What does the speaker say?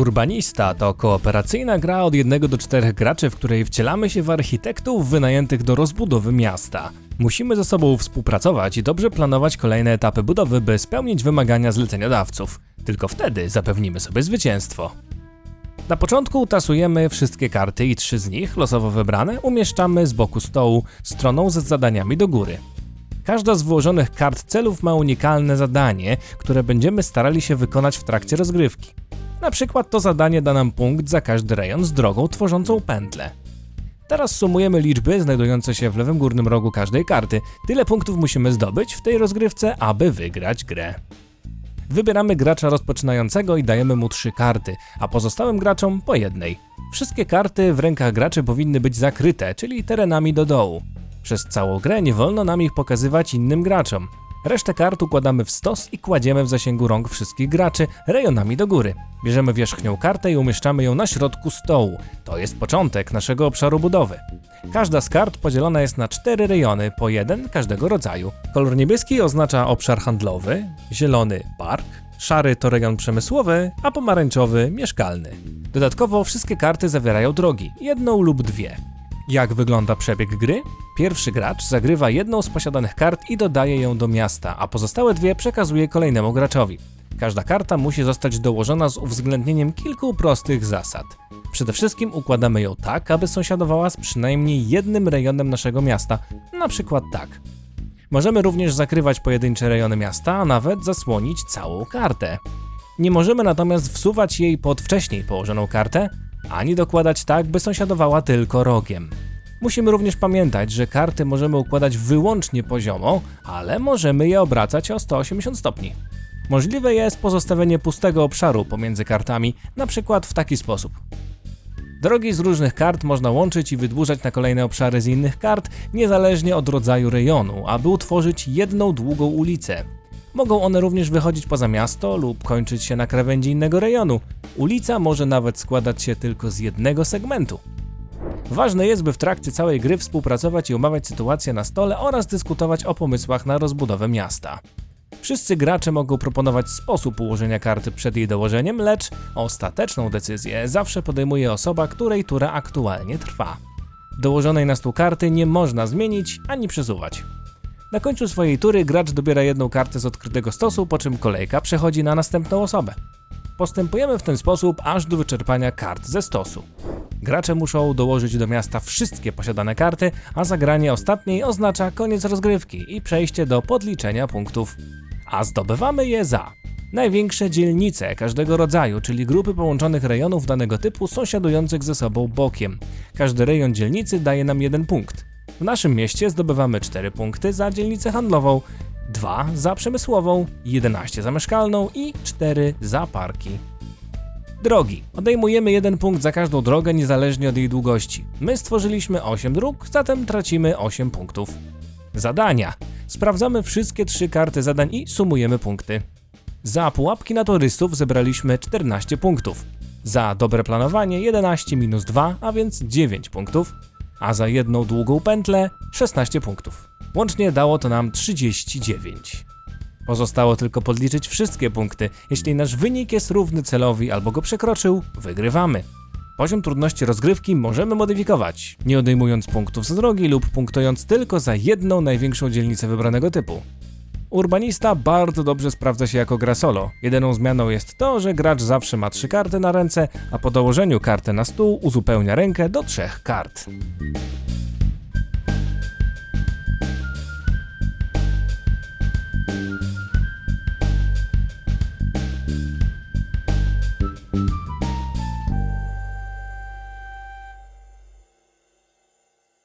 Urbanista to kooperacyjna gra od 1 do 4 graczy, w której wcielamy się w architektów wynajętych do rozbudowy miasta. Musimy ze sobą współpracować i dobrze planować kolejne etapy budowy, by spełnić wymagania zleceniodawców. Tylko wtedy zapewnimy sobie zwycięstwo. Na początku tasujemy wszystkie karty i trzy z nich, losowo wybrane, umieszczamy z boku stołu, stroną z zadaniami do góry. Każda z włożonych kart celów ma unikalne zadanie, które będziemy starali się wykonać w trakcie rozgrywki. Na przykład to zadanie da nam punkt za każdy rejon z drogą tworzącą pętlę. Teraz sumujemy liczby znajdujące się w lewym górnym rogu każdej karty. Tyle punktów musimy zdobyć w tej rozgrywce, aby wygrać grę. Wybieramy gracza rozpoczynającego i dajemy mu trzy karty, a pozostałym graczom po jednej. Wszystkie karty w rękach graczy powinny być zakryte, czyli terenami do dołu. Przez całą grę nie wolno nam ich pokazywać innym graczom. Resztę kart układamy w stos i kładziemy w zasięgu rąk wszystkich graczy rejonami do góry. Bierzemy wierzchnią kartę i umieszczamy ją na środku stołu. To jest początek naszego obszaru budowy. Każda z kart podzielona jest na cztery rejony, po jeden każdego rodzaju. Kolor niebieski oznacza obszar handlowy, zielony park, szary to rejon przemysłowy, a pomarańczowy mieszkalny. Dodatkowo wszystkie karty zawierają drogi, jedną lub dwie. Jak wygląda przebieg gry? Pierwszy gracz zagrywa jedną z posiadanych kart i dodaje ją do miasta, a pozostałe dwie przekazuje kolejnemu graczowi. Każda karta musi zostać dołożona z uwzględnieniem kilku prostych zasad. Przede wszystkim układamy ją tak, aby sąsiadowała z przynajmniej jednym rejonem naszego miasta, na przykład tak. Możemy również zakrywać pojedyncze rejony miasta, a nawet zasłonić całą kartę. Nie możemy natomiast wsuwać jej pod wcześniej położoną kartę, ani dokładać tak, by sąsiadowała tylko rogiem. Musimy również pamiętać, że karty możemy układać wyłącznie poziomo, ale możemy je obracać o 180 stopni. Możliwe jest pozostawienie pustego obszaru pomiędzy kartami, na przykład w taki sposób. Drogi z różnych kart można łączyć i wydłużać na kolejne obszary z innych kart, niezależnie od rodzaju rejonu, aby utworzyć jedną długą ulicę. Mogą one również wychodzić poza miasto lub kończyć się na krawędzi innego rejonu. Ulica może nawet składać się tylko z jednego segmentu. Ważne jest, by w trakcie całej gry współpracować i omawiać sytuacje na stole oraz dyskutować o pomysłach na rozbudowę miasta. Wszyscy gracze mogą proponować sposób ułożenia karty przed jej dołożeniem, lecz ostateczną decyzję zawsze podejmuje osoba, której tura aktualnie trwa. Dołożonej na stół karty nie można zmienić ani przesuwać. Na końcu swojej tury gracz dobiera jedną kartę z odkrytego stosu, po czym kolejka przechodzi na następną osobę. Postępujemy w ten sposób aż do wyczerpania kart ze stosu. Gracze muszą dołożyć do miasta wszystkie posiadane karty, a zagranie ostatniej oznacza koniec rozgrywki i przejście do podliczenia punktów. A zdobywamy je za największe dzielnice każdego rodzaju, czyli grupy połączonych rejonów danego typu sąsiadujących ze sobą bokiem. Każdy rejon dzielnicy daje nam jeden punkt. W naszym mieście zdobywamy 4 punkty za dzielnicę handlową, 2 za przemysłową, 11 za mieszkalną i 4 za parki. Drogi. Odejmujemy jeden punkt za każdą drogę, niezależnie od jej długości. My stworzyliśmy 8 dróg, zatem tracimy 8 punktów. Zadania. Sprawdzamy wszystkie trzy karty zadań i sumujemy punkty. Za pułapki na turystów zebraliśmy 14 punktów. Za dobre planowanie 11 minus 2, a więc 9 punktów. A za jedną długą pętlę 16 punktów. Łącznie dało to nam 39. Pozostało tylko podliczyć wszystkie punkty. Jeśli nasz wynik jest równy celowi albo go przekroczył, wygrywamy. Poziom trudności rozgrywki możemy modyfikować, nie odejmując punktów z drogi lub punktując tylko za jedną największą dzielnicę wybranego typu. Urbanista bardzo dobrze sprawdza się jako gra solo. Jedyną zmianą jest to, że gracz zawsze ma trzy karty na ręce, a po dołożeniu karty na stół uzupełnia rękę do trzech kart.